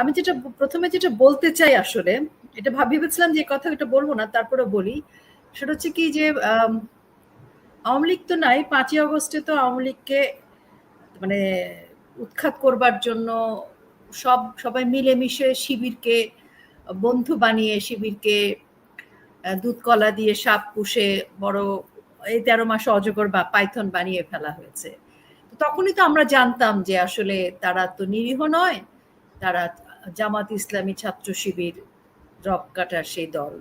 আমি যেটা প্রথমে যেটা বলতে চাই আসলে, এটা ভাব ভেবেছিলাম যে কথা এটা বলব না তারপরে বলি। সেটা হচ্ছে কি যে আওয়ামী লীগ তো নাই, পাঁচই অগস্টে তো আওয়ামী লীগকে মানে উৎখাত করবার জন্য সব, সবাই মিলেমিশে শিবিরকে, বন্ধু বানিয়ে শিবিরকে দুধ কলা দিয়ে সাপ পুষে বড়, এই তেরো মাসে অজগর বা পাইথন বানিয়ে ফেলা হয়েছে। তখনই তো আমরা জানতাম যে আসলে তারা তো নিরীহ নয়, তারা জামাত ইসলামী ছাত্র শিবির রক কাটার সেই দল।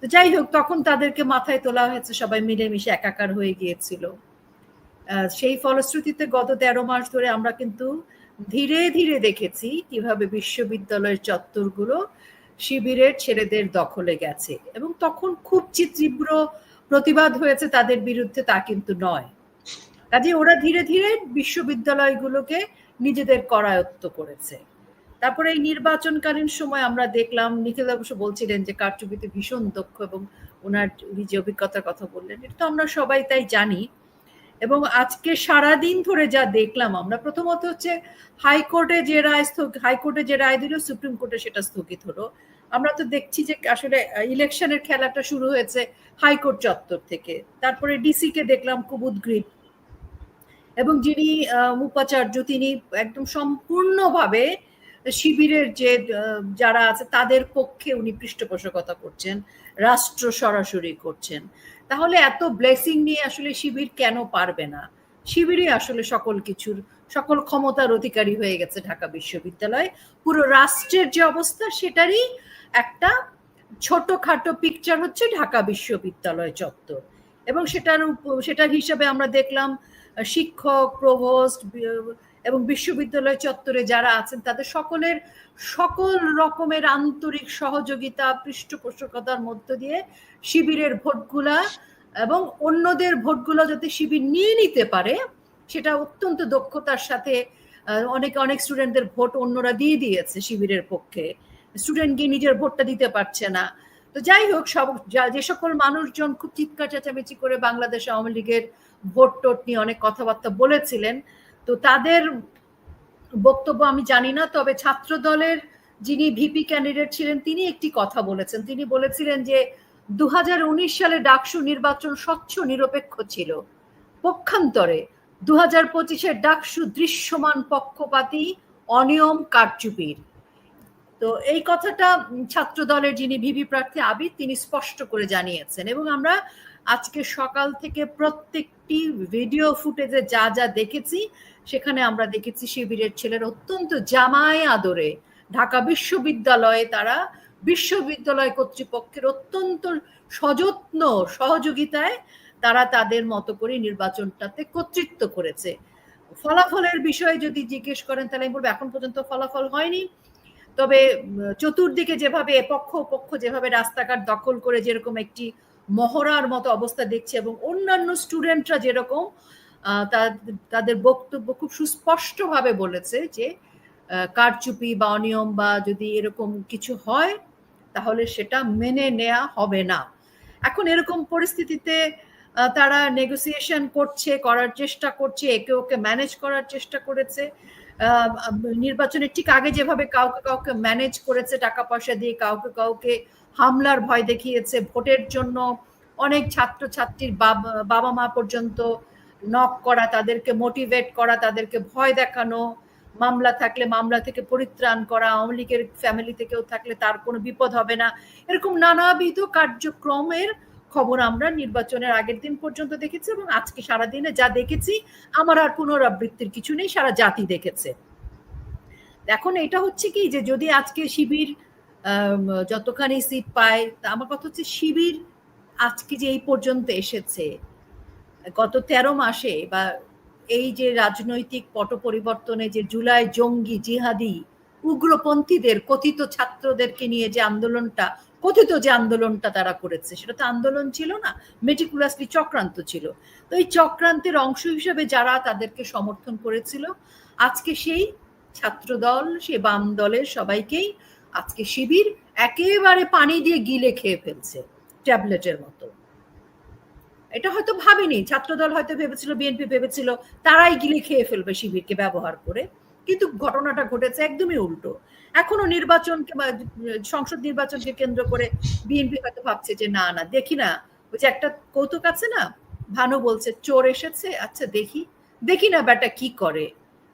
তো যাই হোক, তখন তাদেরকে মাথায় তোলা হয়েছে, সবাই মিলেমিশে একাকার হয়ে গিয়েছিল। সেই ফলশ্রুতিতে গত তেরো মাস ধরে আমরা কিন্তু ধীরে ধীরে দেখেছি কীভাবে বিশ্ববিদ্যালয়ের চত্বরগুলো শিবিরের ছেলেদের দখলে গেছে এবং তখন খুব তীব্র প্রতিবাদ হয়েছে তাদের বিরুদ্ধে, তা কিন্তু নয়। কাজে ওরা ধীরে ধীরে বিশ্ববিদ্যালয়গুলোকে নিজেদের করায়ত্ত করেছে। তারপরে এই নির্বাচনকালীন সময় আমরা দেখলাম, নিখিল অবশ্য বলছিলেন যে কারচুপিতে ভীষণ দক্ষ এবং ওনার উনি যে অভিজ্ঞতার কথা বললেন, এটা তো আমরা সবাই তাই জানি। এবং আজকে সারা দিন ধরে যা দেখলাম আমরা, প্রথমত হচ্ছে হাইকোর্টে যে রায় হাইকোর্টে যে রায় দিল, সুপ্রিম কোর্টে সেটা স্থগিত হলো। আমরা তো দেখছি যে আসলে ইলেকশনের খেলাটা শুরু হয়েছে হাইকোর্ট চত্বর থেকে। তারপরে ডিসি কে দেখলাম খুব উদ্গ্রীব। এবং যিনি উপাচার্য, তিনি একদম সম্পূর্ণভাবে শিবিরের যে যারা আছে তাদের পক্ষে উনি পৃষ্ঠপোষকতা করছেন, রাষ্ট্র সরাসরি করছেন। তাহলে এত ব্লেসিং নিয়ে আসলে শিবির কেন পারবে না? শিবিরই আসলে সকল কিছুর, সকল ক্ষমতার অধিকারী হয়ে গেছে ঢাকা বিশ্ববিদ্যালয়। পুরো রাষ্ট্রের যে অবস্থা সেটারই একটা ছোটখাটো পিকচার হচ্ছে ঢাকা বিশ্ববিদ্যালয় চত্বর। এবং সেটার সেটার হিসাবে আমরা দেখলাম শিক্ষক প্রভোস্ট এবং বিশ্ববিদ্যালয় চত্বরে যারা আছেন, তাদের সকলের সকল রকমের আন্তরিক সহযোগিতা, পৃষ্ঠপোষকতার মধ্য দিয়ে শিবিরের ভোটগুলা এবং অন্যদের ভোটগুলো যাতে শিবির নিয়ে নিতে পারে, সেটা অত্যন্ত দক্ষতার সাথে অনেক অনেক স্টুডেন্টদের ভোট অন্যরা দিয়ে দিয়েছে শিবিরের পক্ষে। স্টুডেন্ট গিয়ে নিজের ভোটটা দিতে পারছে না। তো যাই হোক, সব যে সকল মানুষজন খুব চিৎকার চেঁচামেচি করে বাংলাদেশ আওয়ামী লীগের ভোট টোট নিয়ে অনেক কথাবার্তা বলেছিলেন তো তাদের বক্তব্য আমি জানি না, তবে ছাত্র দলের যিনি ভিপি ক্যান্ডিডেট ছিলেন, তিনি একটি কথা বলেছেন। তিনি বলেছিলেন যে দু হাজার উনিশ সালে ডাকসু নির্বাচন স্বচ্ছ, নিরপেক্ষ ছিল। পক্ষান্তরে দু হাজার পঁচিশের ডাকসু দৃশ্যমান, পক্ষপাতী, অনিয়ম, কারচুপির। তো এই কথাটা ছাত্র দলের যিনি ভিভি প্রার্থী আবিদ, তিনি স্পষ্ট করে জানিয়েছেন। এবং আমরা আজকে সকাল থেকে প্রত্যেকটি ভিডিও ফুটেজে যা যা দেখেছি সেখানে আমরা দেখেছি শিবিরের ছেলের অত্যন্ত জামায় আদরে ঢাকা বিশ্ববিদ্যালয়ে তারা বিশ্ববিদ্যালয় কর্তৃপক্ষের অত্যন্ত সযত্ন সহযোগিতায় তারা তাদের মতো করে নির্বাচনটাতে কর্তৃত্ব করেছে। ফলাফলের বিষয়ে যদি জিজ্ঞেস করেন তাহলে আমি বলব এখন পর্যন্ত ফলাফল হয়নি। তবে চতুর্দিকে যেভাবে পক্ষ পক্ষ যেভাবে রাস্তাঘাট দখল করে যেরকম একটি মহড়ার মতো অবস্থা দেখছে এবং অন্যান্য স্টুডেন্টরা যেরকম তাদের বক্তব্য খুব সুস্পষ্টভাবে বলেছে যে কারচুপি বা অনিয়ম বা যদি এরকম কিছু হয়, তাহলে সেটা মেনে নেওয়া হবে না। এখন এরকম পরিস্থিতিতে তারা নেগোসিয়েশন করছে, করার চেষ্টা করছে, একে ওকে ম্যানেজ করার চেষ্টা করেছে। নির্বাচনের ঠিক আগে যেভাবে কাউকে কাউকে ম্যানেজ করেছে, টাকা পয়সা দিয়ে কাউকে কাউকে হামলার ভয় দেখিয়েছে, ভোটের জন্য অনেক ছাত্র ছাত্রীর বাবা মা পর্যন্ত নক করা, তাদেরকে মোটিভেট করা, তাদেরকে ভয় দেখানো, মামলা থাকলে মামলা থেকে পরিত্রাণ করা, আওয়ামী লীগের ফ্যামিলি থেকেও থাকলে তার কোনো বিপদ হবে না। এরকম নানাবিধ কার্যক্রমের খবর আমরা নির্বাচনের আগের দিন পর্যন্ত দেখেছি এবং আজকে সারাদিনে যা দেখেছি, আমার আর পুনরাবৃত্তির কিছু নেই, সারা জাতি দেখেছে। এখন এটা হচ্ছে কি যে যদি আজকে শিবির যতখানি সিট পায়, তা আমার কথা হচ্ছে শিবির আজকে যে এই পর্যন্ত এসেছে গত তেরো মাসে বা এই যে রাজনৈতিক পট পরিবর্তনে যে জুলাই জঙ্গি জিহাদি উগ্রপন্থীদের, কথিত ছাত্রদেরকে নিয়ে যে আন্দোলনটা, কথিত যে আন্দোলনটা তারা করেছে, সেটা তো আন্দোলন ছিল না, মেটিকুলাসলি চক্রান্ত ছিল। তো এই চক্রান্তের অংশ হিসেবে যারা তাদেরকে সমর্থন করেছিল, আজকে সেই ছাত্রদল, সে বাম দলের সবাইকেই আজকে শিবির একেবারে পানি দিয়ে গিলে খেয়ে ফেলছে, ট্যাবলেটের মতো। এটা হয়তো ভাবেনি, ছাত্রদল হয়তো ভেবেছিল, বিএনপি ভেবেছিল, তারাই গিলে খেয়ে ফেলবে শিবিরকে ব্যবহার করে। কিন্তু ঘটনাটা ঘটেছে একদমই উল্টো। এখনও নির্বাচনকে সংসদ নির্বাচনকে কেন্দ্র করে বিএনপি হয়তো ভাবছে যে না না, দেখি না। ওই যে একটা কৌতুক আছে না? ভানু বলছে, চোর এসেছে আচ্ছা দেখি। দেখি না ব্যাটা কি করে?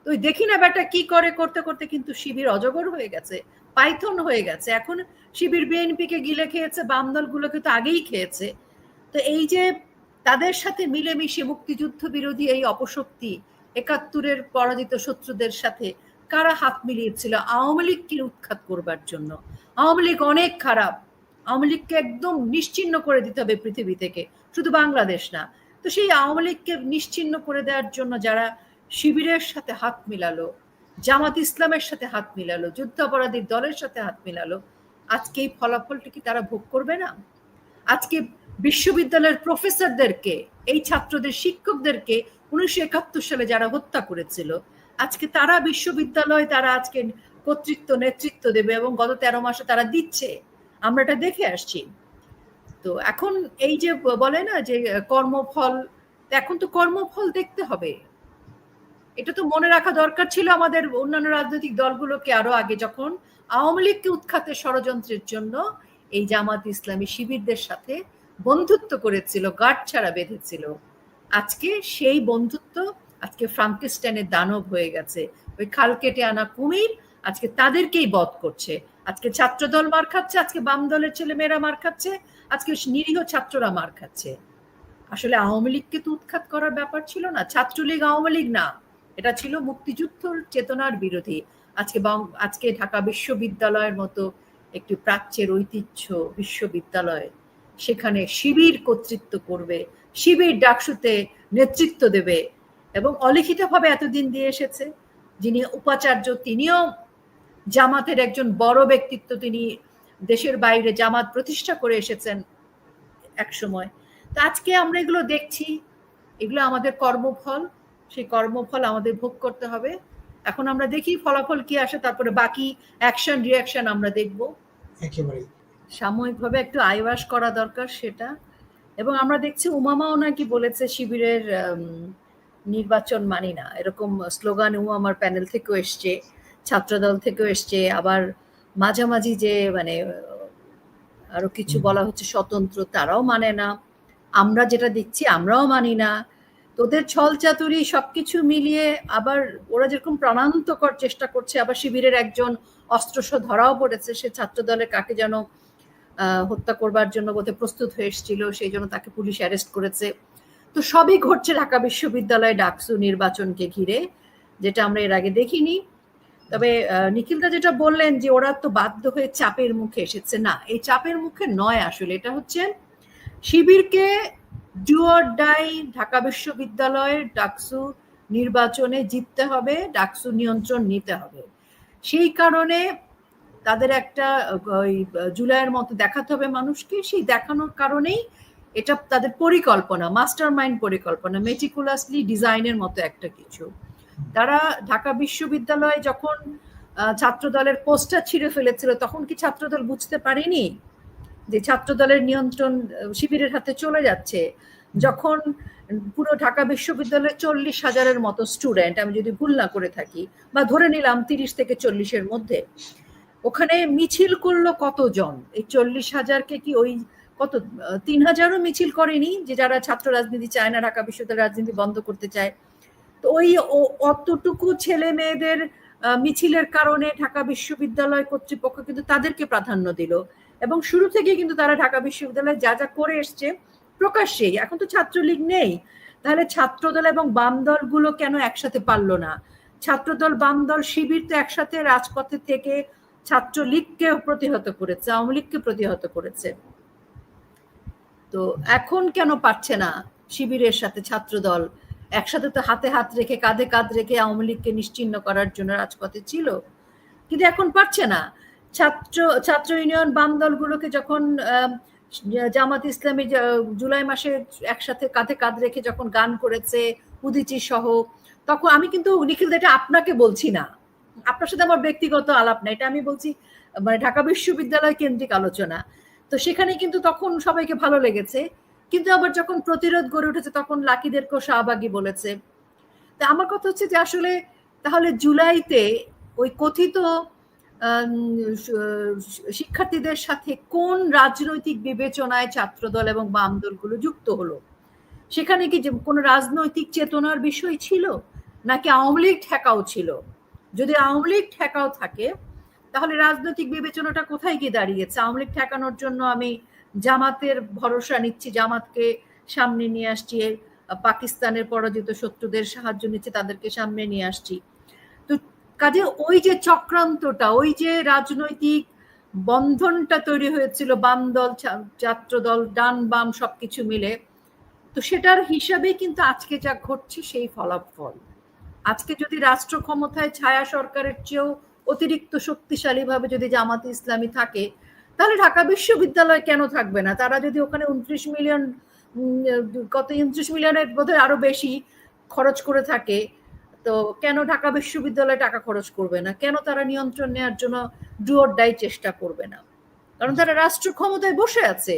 ওই দেখি না ব্যাটা কি করে? করতে করতে কিন্তু শিবির অজগর হয়ে গেছে, পাইথন হয়ে গেছে। এখন শিবির বিএনপিকে গিলে খেয়েছে বাম দলগুলোকে তো আগেই খেয়েছে। তো এই যে তাদের সাথে মিলেমিশে মুক্তিযুদ্ধ বিরোধী এই অপশক্তি একাত্তরের পরাজিত শত্রুদের সাথে কারা হাত মিলিয়েছিল? আওয়ামী লীগকে উৎখাত করবার জন্য? আওয়ামী লীগ অনেক খারাপ। আওয়ামী লীগকে একদম নিশ্চিন্ন করে দিতে হবে পৃথিবী থেকে, শুধু বাংলাদেশ না। তো সেই আওয়ামী লীগকে নিশ্চিন্ন করে দেওয়ার জন্য যারা শিবিরের সাথে হাত মিলালো, জামাত ইসলামের সাথে হাত মিলালো, যুদ্ধাপরাধীর দলের সাথে হাত মিলালো, আজকে এই ফলাফলটা কি তারা ভোগ করবে না? আজকে বিশ্ববিদ্যালয়ের প্রফেসরদেরকে, এই ছাত্রদের শিক্ষকদেরকে উনিশশো একাত্তর সালে যারা হত্যা করেছিল, আজকে তারা বিশ্ববিদ্যালয়, তারা আজকে কর্তৃত্ব, নেতৃত্ব দেবে এবং গত তেরো মাসে তারা দিচ্ছে। আমরা এটা দেখে আসছি। তো এখন এই যে বলে না যে কর্মফল, এখন তো কর্মফল দেখতে হবে। এটা তো মনে রাখা দরকার ছিল আমাদের অন্যান্য রাজনৈতিক দলগুলোকে আরও আগে যখন আওয়ামী লীগকে উৎখাতের ষড়যন্ত্রের জন্য এই জামাত ইসলামী শিবিরদের সাথে বন্ধুত্ব করেছিল গাঢ় ছাড়া বেঁধেছিল। আজকে সেই বন্ধুত্ব, আজকে ফ্রাঙ্কিস্টাইনের দানব হয়ে গেছে। ওই খাল কেটে আনা কুমির আজকে তাদেরকেই বধ করছে। আজকে ছাত্রদল মার খাচ্ছে, আজকে বাম দলের ছেলে মেয়েরা মার খাচ্ছে, আজকে নিরীহ ছাত্ররা মার খাচ্ছে। আসলে আওয়ামী লীগকে তো উৎখাত করার ব্যাপার ছিল না, ছাত্রলীগ আওয়ামী লীগ না। এটা ছিল মুক্তিযুদ্ধর চেতনার বিরোধী। আজকে আজকে ঢাকা বিশ্ববিদ্যালয়ের মতো একটি প্রাচ্যের ঐতিহ্য বিশ্ববিদ্যালয়। সেখানে শিবির কর্তৃত্ব করবে, শিবির ডাকসুতে নেতৃত্ব দেবে এবং অলিখিতভাবে এতদিন দিয়ে এসেছে। যিনি উপাচার্য, তিনিও জামাতের একজন বড় ব্যক্তিত্ব, তিনি দেশের বাইরে জামাত প্রতিষ্ঠা করে এসেছেন এক সময়। তো আজকে আমরা এগুলো দেখছি, এগুলো আমাদের কর্মফল, সেই কর্মফল আমাদের ভোগ করতে হবে। এখন আমরা দেখি ফলাফল কি আসে, তারপরে বাকি অ্যাকশন রিয়াকশন আমরা দেখব। একেবারেই সাময়িকভাবে একটু আইবাস করা দরকার সেটা। এবং আমরা দেখছি উমামাও নাকি বলেছে শিবিরের নির্বাচন মানি না। এরকম স্লোগান উমামার প্যানেল থেকেও এসছে ছাত্রদল থেকেও এসছে। আবার মাঝামাঝি যে মানে আরও কিছু বলা হচ্ছে স্বতন্ত্র তারাও মানে না। আমরা যেটা দেখছি আমরাও মানি না। তোদের ছল চাতুরি সবকিছু মিলিয়ে আবার ওরা যেরকম প্রাণান্তকর চেষ্টা করছে আবার শিবিরের একজন অস্ত্রস ধরাও পড়েছে সে ছাত্র দলের কাকে যেন হত্যা করবার জন্য বোধহয় প্রস্তুত হয়ে এসেছিল, সেই জন্য তাকে পুলিশ অ্যারেস্ট করেছে। তো সবই ঘটছে ঢাকা বিশ্ববিদ্যালয় ডাকসু নির্বাচনকে ঘিরে, যেটা আমরা এর আগে দেখিনি। তবে নিখিলদা যেটা বললেন যে ওরা তো বাধ্য হয়ে চাপের মুখে এসেছে, না, এই চাপের মুখে নয় আসলে, এটা হচ্ছে শিবিরকে ডুয়ার ডাই ঢাকা বিশ্ববিদ্যালয়ের ডাকসু নির্বাচনে জিততে হবে, ডাকসু নিয়ন্ত্রণ নিতে হবে। সেই কারণে তাদের একটা ওই জুলাইয়ের মতো দেখাতে হবে মানুষকে। সেই দেখানোর কারণেই এটা তাদের পরিকল্পনা মাস্টার মাইন্ড পরিকল্পনা মেটিকুলাসলি ডিজাইনের মতো একটা কিছু। তারা ঢাকা বিশ্ববিদ্যালয়ে যখন ছাত্র দলের পোস্টার ছিঁড়ে ফেলেছিল, তখন কি ছাত্রদল বুঝতে পারেনি যে ছাত্রদলের নিয়ন্ত্রণ শিবিরের হাতে চলে যাচ্ছে? যখন পুরো ঢাকা বিশ্ববিদ্যালয়ের চল্লিশ হাজারের মতো স্টুডেন্ট আমি যদি ভুল না করে থাকি, বা ধরে নিলাম তিরিশ থেকে চল্লিশের মধ্যে ওখানে মিছিল করল কতজন? এই চল্লিশ হাজারকে কি ওই কত, তিন হাজারও মিছিল করেনি যে যারা ছাত্র রাজনীতি চায় না, ঢাকা বিশ্ববিদ্যালয় রাজনীতি বন্ধ করতে চায়। তো ওই অতটুকু ছেলে মেয়েদের মিছিলের কারণে ঢাকা বিশ্ববিদ্যালয় কর্তৃপক্ষ কিন্তু তাদেরকে প্রাধান্য দিল। এবং শুরু থেকে কিন্তু তারা ঢাকা বিশ্ববিদ্যালয়ে যা যা করে এসছে প্রকাশ্যেই। এখন তো ছাত্রলীগ নেই। তাহলে ছাত্রদল এবং বাম দলগুলো কেন একসাথে পারল না? ছাত্রদল বাম দল শিবির তো একসাথে রাজপথে থেকে ছাত্রলীগকে প্রতিহত করেছে আওয়ামী লীগকে প্রতিহত করেছে। তো এখন কেন পারছে না শিবিরের সাথে ছাত্রদল? একসাথে তো হাতে হাত রেখে, কাঁধে কাঁধ রেখে আওয়ামী লীগকে নিশ্চিন্ন করার জন্য রাজপথে ছিল। কিন্তু এখন পারছে না। ছাত্র ছাত্র ইউনিয়ন বাম দলগুলোকে যখন জামাত ইসলামী জুলাই মাসে একসাথে কাঁধে কাঁধ রেখে যখন গান করেছে, উদিচি সহ, তখন আমি কিন্তু, নিখিল এটা আপনাকে বলছি না। আপনার সাথে আমার ব্যক্তিগত আলাপ না, এটা আমি বলছি মানে ঢাকা বিশ্ববিদ্যালয় কেন্দ্রিক আলোচনা। তো সেখানে কিন্তু তখন সবাইকে ভালো লেগেছে, কিন্তু আবার যখন প্রতিরোধ গড়ে উঠেছে তখন লাকিদেরকেও শাহবাগী বলেছে। তা আমার কথা হচ্ছে যে আসলে তাহলে জুলাইতে ওই কথিত শিক্ষার্থীদের সাথে কোন রাজনৈতিক বিবেচনায় ছাত্রদল এবং বাম দলগুলো যুক্ত হলো? সেখানে কি কোনো রাজনৈতিক চেতনার বিষয় ছিল? নাকি আওয়ামী লীগ ঠেকাও ছিল? যদি আওয়ামী লীগ ঠেকাও থাকে, তাহলে রাজনৈতিক বিবেচনাটা কোথায় গিয়ে দাঁড়িয়েছে? আওয়ামী লীগ ঠেকানোর জন্য আমি জামাতের ভরসা নিচ্ছি, জামাতকে সামনে নিয়ে আসছি পাকিস্তানের পরাজিত শত্রুদের সাহায্য নিচ্ছে, তাদেরকে সামনে নিয়ে আসছি। তো কাজে ওই যে চক্রান্তটা, ওই যে রাজনৈতিক বন্ধনটা তৈরি হয়েছিল, বাম দল ছাত্র দল, ডান বাম সবকিছু মিলে, তো সেটার হিসাবে কিন্তু আজকে যা ঘটছে, সেই ফলাফল। আজকে যদি রাষ্ট্র ক্ষমতায় ছায়া সরকারের চেয়েও অতিরিক্ত শক্তিশালীভাবে যদি জামাতে ইসলামী থাকে, তাহলে ঢাকা বিশ্ববিদ্যালয় কেন থাকবে না? তারা যদি ওখানে উনত্রিশ মিলিয়ন কত উনত্রিশ মিলিয়নের বোধহয় আরও বেশি খরচ করে থাকে, তো কেন ঢাকা বিশ্ববিদ্যালয়ে টাকা খরচ করবে না? কেন তারা নিয়ন্ত্রণ নেওয়ার জন্য ডুয়োর চেষ্টা করবে না? কারণ তারা রাষ্ট্র ক্ষমতায় বসে আছে।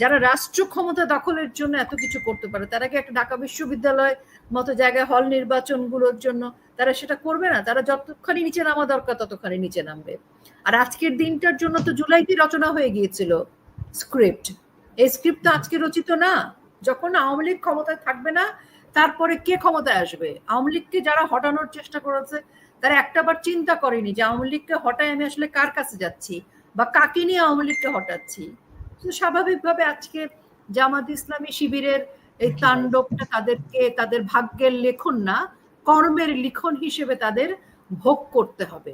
যারা রাষ্ট্র ক্ষমতা দখলের জন্য এত কিছু করতে পারে, তারা কি একটা ঢাকা বিশ্ববিদ্যালয় মতো জায়গায় হল নির্বাচনগুলোর জন্য তারা সেটা করবে না? তারা যতখানি নিচে নামা দরকার, ততখানি নিচে নামবে। আর আজকের দিনটার জন্য তো জুলাইতে রচনা হয়ে গিয়েছিল স্ক্রিপ্ট। এই স্ক্রিপ্ট তো আজকে রচিত না। যখন আওয়ামী লীগ ক্ষমতায় থাকবে না, তারপরে কে ক্ষমতায় আসবে? আওয়ামী লীগকে যারা হটানোর চেষ্টা করেছে, তারা একটাবার চিন্তা করেনি যে আওয়ামী লীগকে হটায় আমি আসলে কার কাছে যাচ্ছি বা কাকে নিয়ে আওয়ামী লীগকে হটাচ্ছি? স্বাভাবিকভাবে আজকে জামাত ইসলামী শিবিরের এই তাণ্ডবটা তাদেরকে, তাদের ভাগ্যের লেখন না, কর্মের লিখন হিসেবে তাদের ভোগ করতে হবে।